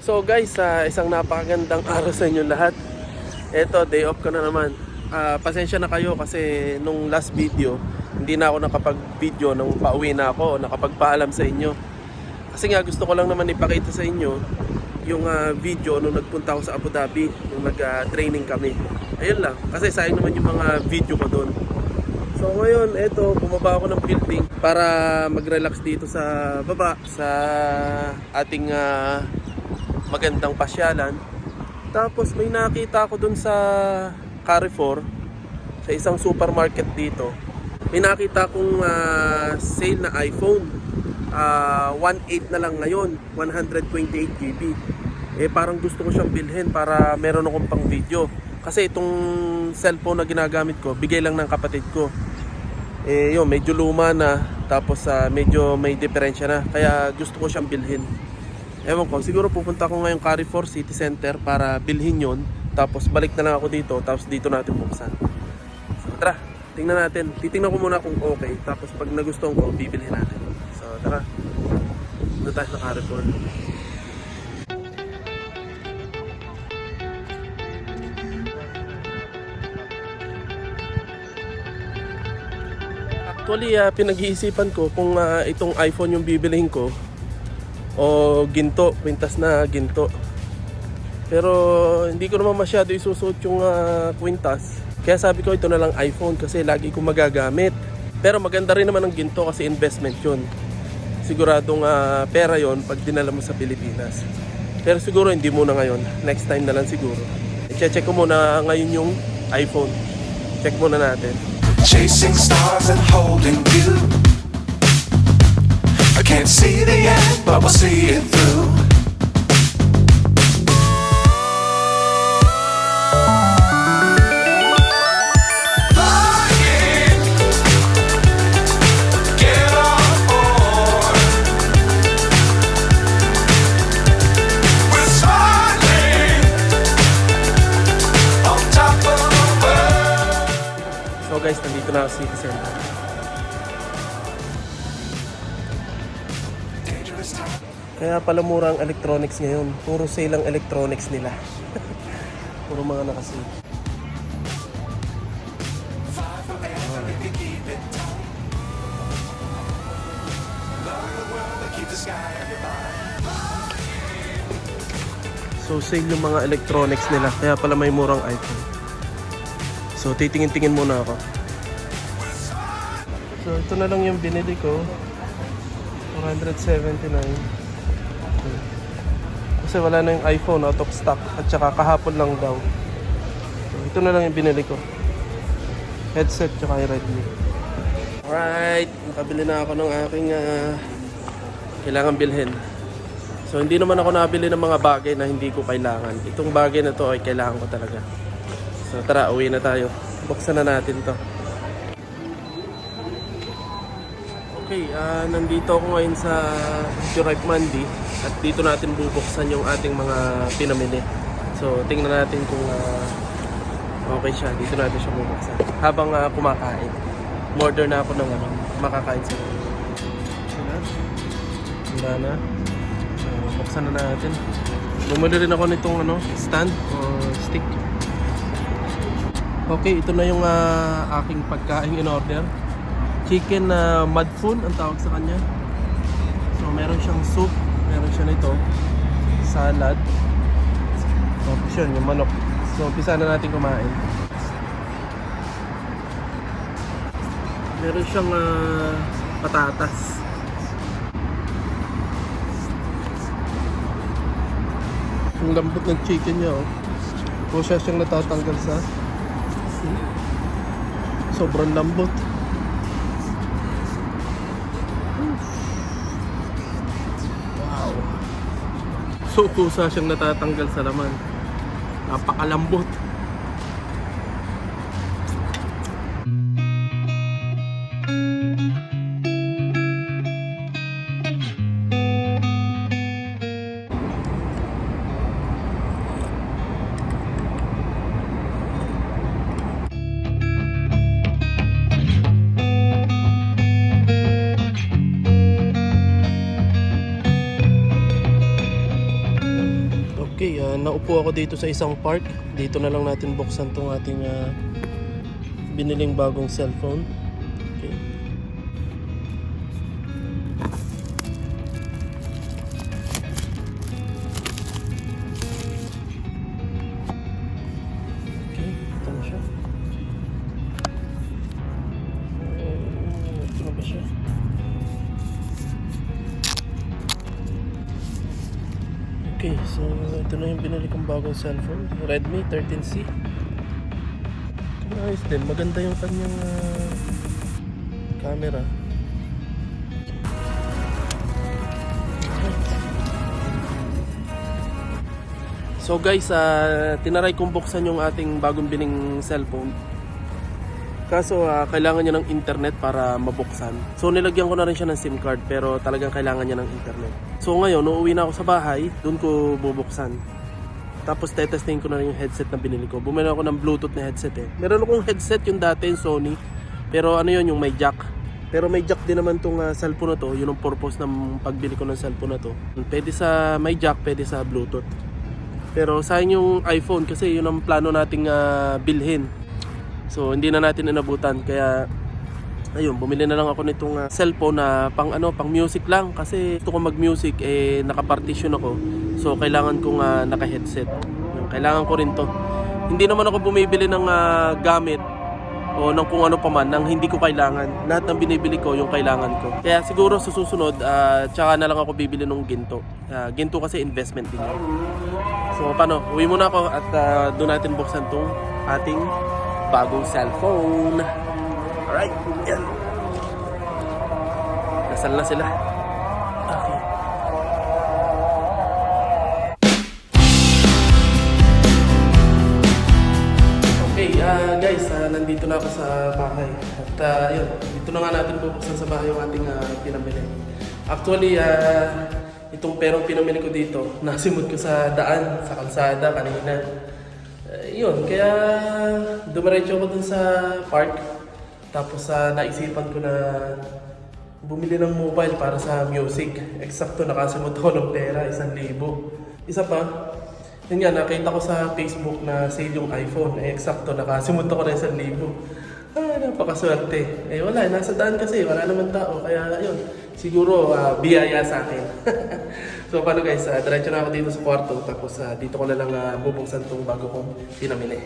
So guys, sa isang napakagandang araw sa inyo lahat. Eto, day off ko na naman. Ah, pasensya na kayo kasi nung last video, hindi na ako nakapag-video nung pauwi na ako nakapagpaalam sa inyo. Kasi nga gusto ko lang naman ipakita sa inyo yung ah, video nung nagpunta ako sa Abu Dhabi, nung nag-training kami. Ayun lang, kasi sayang naman yung mga video ko doon. So ngayon, eto, bumaba ako ng building para mag-relax dito sa baba sa ating ah, magandang pasyalan. Tapos may nakita ako dun sa Carrefour, sa isang supermarket dito. May nakita akong ah, sale na iPhone. Ah, 1.8 na lang ngayon, 128 GB. Eh parang gusto ko siyang bilhin para meron akong pang video. Kasi itong cellphone na ginagamit ko, bigay lang ng kapatid ko. Eh yun, medyo luma na, tapos ah, medyo may diferensya na. Kaya gusto ko siyang bilhin. Ewan ko, siguro pupunta ako ngayong Carrefour City Center para bilhin yon. Tapos balik na lang ako dito, tapos dito natin buksan. So tara, tingnan natin. Titingnan ko muna kung okay. Tapos pag nagustuhan ko, bibilhin natin. So tara, doon tayo sa Carrefour. Actually, ah, pinag-iisipan ko kung ah, itong iPhone yung bibilihin ko o ginto, kwintas na ginto. Pero hindi ko naman masyado isusuot yung ah, kwintas. Kaya sabi ko ito na lang iPhone kasi lagi ko magagamit. Pero maganda rin naman ang ginto kasi investment yun. Siguradong ah, pera yon pag dinala mo sa Pilipinas. Pero siguro hindi muna ngayon. Next time na lang siguro. I-check ko muna ngayon yung iPhone. Check muna natin. Chasing stars and holding you. Can't see the end, but we'll see it through. Flying. Get on board. We're smiling on top of the world. So guys, nandito na ako sa City Center. Kaya pala mura ang electronics ngayon. Puro sale ang electronics nila. Puro mga nakasale. So sale yung mga electronics nila. Kaya pala may murang iPhone. So titingin-tingin muna ako. So ito na lang yung binili ko. 479. Kasi wala na yung iPhone out of stock. At saka kahapon lang daw. So ito na lang yung binili ko. Headset tsaka yung Redmi. Alright, nakabili na ako ng aking ah, kailangan bilhin. So hindi naman ako nabili ng mga bagay na hindi ko kailangan. Itong bagay na to ay kailangan ko talaga. So tara, uwi na tayo. Buksan na natin to. Okay, ah, nandito ako ngayon sa Jurek Mandi at dito natin bubuksan yung ating mga pinamili. So tingnan natin kung ah, okay siya. Dito natin siya bubuksan. Habang ah, kumakain. Order na ako ng ano, makakain sa. Wala na. So, buksan na natin. Bumili rin ako nitong ano, stand o stick. Okay, ito na yung ah, aking pagkain in order. Chicken na madfun ang tawag sa kanya. So, meron siyang soup, meron siya nito, salad. Tapos yun, yung manok. So, umpisa na natin kumain. Meron siyang ah, patatas. Ang lambot ng chicken niya, oh. Siya siyang natatanggal sa... Sobrang lambot. So, kusa siyang natatanggal sa laman. Napakalambot. Okay, ah, naupo ako dito sa isang park. Dito na lang natin buksan tong ating ah, biniling bagong cellphone. Okay, so ito na yung binili kong bagong cellphone. Redmi 13C. Ayos din. Maganda yung kanyang ah, camera. So guys, ah, tinaray kong buksan yung ating bagong bining cellphone. Kaso ah, kailangan niya ng internet para mabuksan. So nilagyan ko na rin siya ng SIM card pero talagang kailangan niya ng internet. So ngayon, uuwi na ako sa bahay, doon ko bubuksan. Tapos tetesting ko na rin yung headset na binili ko. Bumili ako ng Bluetooth na headset eh. Meron akong headset yung dati yung Sony. Pero ano yun, yung may jack. Pero may jack din naman tong ah, cellphone na to. Yun ang purpose ng pagbili ko ng cellphone na to. Pwede sa may jack, pwede sa Bluetooth. Pero sayang yung iPhone kasi yun ang plano nating ah, bilhin. So hindi na natin inabutan kaya ayun, bumili na lang ako nitong ah, cellphone na pang ano, pang music lang kasi gusto ko mag-music eh naka-partition ako. So kailangan kong ah, naka-headset. Kailangan ko rin 'to. Hindi naman ako bumibili ng ah, gamit o ng kung ano pa man nang hindi ko kailangan. Lahat ng binibili ko yung kailangan ko. Kaya siguro sa susunod, ah, tsaka na lang ako bibili ng ginto. Ah, ginto kasi investment din yun. So paano, uwi muna ako at ah, doon natin buksan tong ating bagong cellphone. Alright, yan. Nasal na sila. Okay. Ah, guys, ah, nandito na ako sa bahay. At ah, yun, dito na nga natin bubuksan sa bahay yung ating ah, pinamili. Actually, ah, itong perong pinamili ko dito, nasimot ko sa daan, sa kalsada kanina. Eh, yun, kaya dumiretso ako dun sa park. Tapos sa naisipan ko na bumili ng mobile para sa music. Eksakto nakasimot ako ng pera, isang libo. Isa pa, yun nga, nakita ko sa Facebook na sale yung iPhone. Eh, eksakto, nakasimot ako ng isang libo. Ah, napakaswerte. Eh, wala, nasa daan kasi, wala naman tao. Kaya, yun, siguro, ah, biyaya sa akin. so, paano guys, uh, diretso na ako dito sa kwarto. Tapos, ah, dito ko na lang uh, bubuksan tong bago kong pinamili.